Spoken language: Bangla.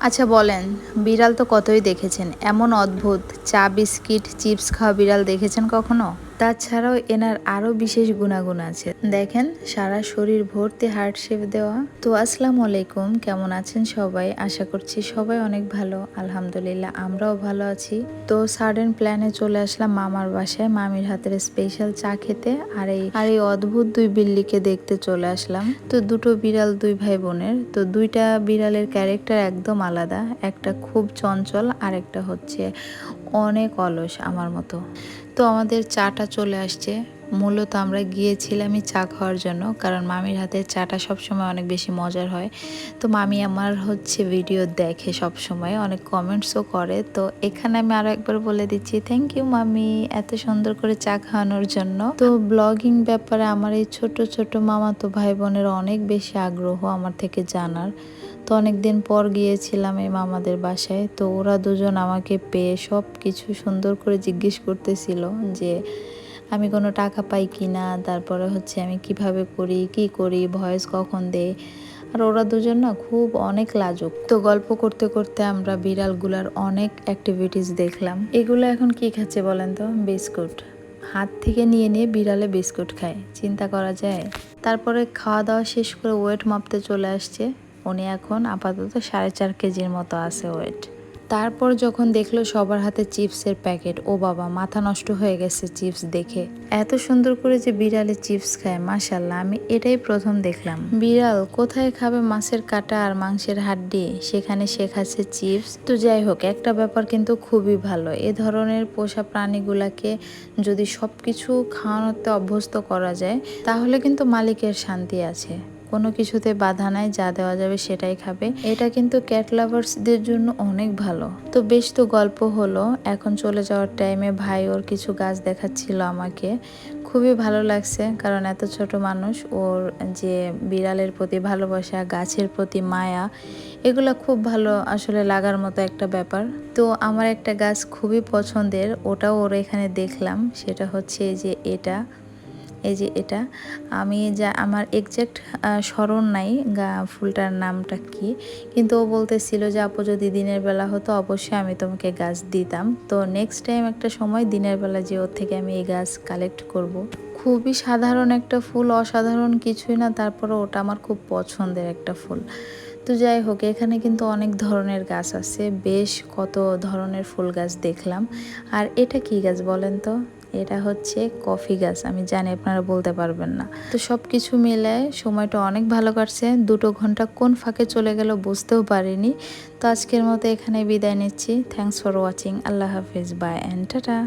আচ্ছা বলেন, বিড়াল তো কতই দেখেছেন? এমন অদ্ভুত, চা, বিস্কিট, চিপস খাওয়া বিড়াল দেখেছেন কখনো? তাছাড়াও এনার আরও বিশেষ গুণাগুণ আছে। দেখেন, সারা শরীর ভর্তি হার্ট শেপ দেওয়া। তো আসসালামু আলাইকুম, কেমন আছেন সবাই? আশা করছি সবাই অনেক ভালো। আলহামদুলিল্লাহ, আমরাও ভালো আছি। তো সাডেন প্ল্যানে চলে আসলাম মামার বাসায়। মামির হাতের স্পেশাল চা খেতে আর এই আর এই অদ্ভুত দুই বিল্লিকে দেখতে চলে আসলাম। তো দুটো বিড়াল দুই ভাই বোনের তো দুইটা বিড়ালের ক্যারেক্টার একদম আলাদা। একটা খুব চঞ্চল আর একটা হচ্ছে অনেক অলস আমার মতো। তো আমাদের চাটা চলে আসছে। মূলত আমরা গিয়েছিলামই চা খাওয়ার জন্য, কারণ মামির হাতের চাটা সবসময় অনেক বেশি মজার হয়। তো মামি আমার হচ্ছে ভিডিও দেখে সব সময় অনেক কমেন্টসও করে। তো এখানে আমি আরও একবার বলে দিচ্ছি থ্যাংক ইউ মামি, এত সুন্দর করে চা খাওয়ানোর জন্য। তো ব্লগিং ব্যাপারে আমার এই ছোট ছোট মামা তো ভাই বোনের অনেক বেশি আগ্রহ আমার থেকে জানার। তো অনেক দিন পর গিয়েছিলাম এই মামাদের বাসায়, তো ওরা দুজন আমাকে পেয়ে সব কিছু সুন্দর করে জিজ্ঞেস করতেছিল যে আমি কোনো টাকা পাই কি না, তারপরে হচ্ছে আমি কীভাবে করি, কি করি, ভয়েস কখন দেই আর ওরা দুজন না খুব অনেক লাজুক। তো গল্প করতে করতে আমরা বিড়ালগুলার অনেক অ্যাক্টিভিটিস দেখলাম। এগুলো এখন কি খাচ্ছে বলেন তো? বিস্কুট। হাত থেকে নিয়ে নিয়ে বিড়ালে বিস্কুট খায়। চিন্তা করা যায়। তারপরে খাওয়া দাওয়া শেষ করে ওয়েট মাপতে চলে আসছে। উনি এখন আপাতত সাড়ে চার কেজির মতো আছে ওয়েট তারপর যখন দেখল সবার হাতে চিপসের প্যাকেট, ও বাবা, মাথা নষ্ট হয়ে গেছে চিপস দেখে। এত সুন্দর করে যে বিড়ালে চিপস খায় মাসাল্লাহ আমি এটাই প্রথম দেখলাম। বিড়াল কোথায় খাবে মাছের কাটা আর মাংসের হাড্ডি? সেখানে সে খাচ্ছে চিপস। তো যাই হোক, একটা ব্যাপার কিন্তু খুবই ভালো। এ ধরনের পোষা প্রাণীগুলাকে যদি সব কিছু খাওয়ানোতে অভ্যস্ত করা যায়, তাহলে কিন্তু মালিকের শান্তি আছে। কোনো কিছুতে বাধা নাই, যা দেওয়া যাবে সেটাই খাবে। এটা কিন্তু ক্যাট লাভার্সদের জন্য অনেক ভালো। তো বেশ তো গল্প হলো। এখন চলে যাওয়ার টাইমে ভাই ওর কিছু গাছ দেখাচ্ছিল আমাকে। খুবই ভালো লাগছে, কারণ এত ছোট মানুষ, ওর যে বিড়ালের প্রতি ভালোবাসা, গাছের প্রতি মায়া, এগুলো খুব ভালো আসলে লাগার মতো একটা ব্যাপার। তো আমার একটা গাছ খুবই পছন্দের, ওটাও ওর এখানে দেখলাম। সেটা হচ্ছে যে এটা। এই যে এটা। আমি যা, আমার এক্স্যাক্ট স্মরণ নাই গা, ফুলটার নামটা কি। কিন্তু ও বলতেছিল যে, আপু, যদি দিনের বেলা হতো, অবশ্যই আমি তোমাকে গাছ দিতাম। তো নেক্সট টাইম একটা সময় দিনের বেলা যে ওর থেকে আমি এই গাছ কালেক্ট করব। খুবই সাধারণ একটা ফুল, অসাধারণ কিছুই না। তারপরে ওটা আমার খুব পছন্দের একটা ফুল। তো যাই হোক, এখানে কিন্তু অনেক ধরনের গাছ আছে। বেশ কত ধরনের ফুল গাছ দেখলাম। আর এটা কি গাছ বলেন তো? এটা হচ্ছে কফি গাছ, আমি জানি আপনারা বলতে পারবেন না। তো সব কিছু মিলে সময়টা অনেক ভালো কাটছে, দুটো ঘণ্টা কোন ফাঁকে চলে গেল বুঝতেও পারিনি। তো আজকের মতো এখানে বিদায় নিচ্ছি থ্যাংকস ফর ওয়াচিং আল্লাহ হাফিজ বাই অ্যান্ড টাটা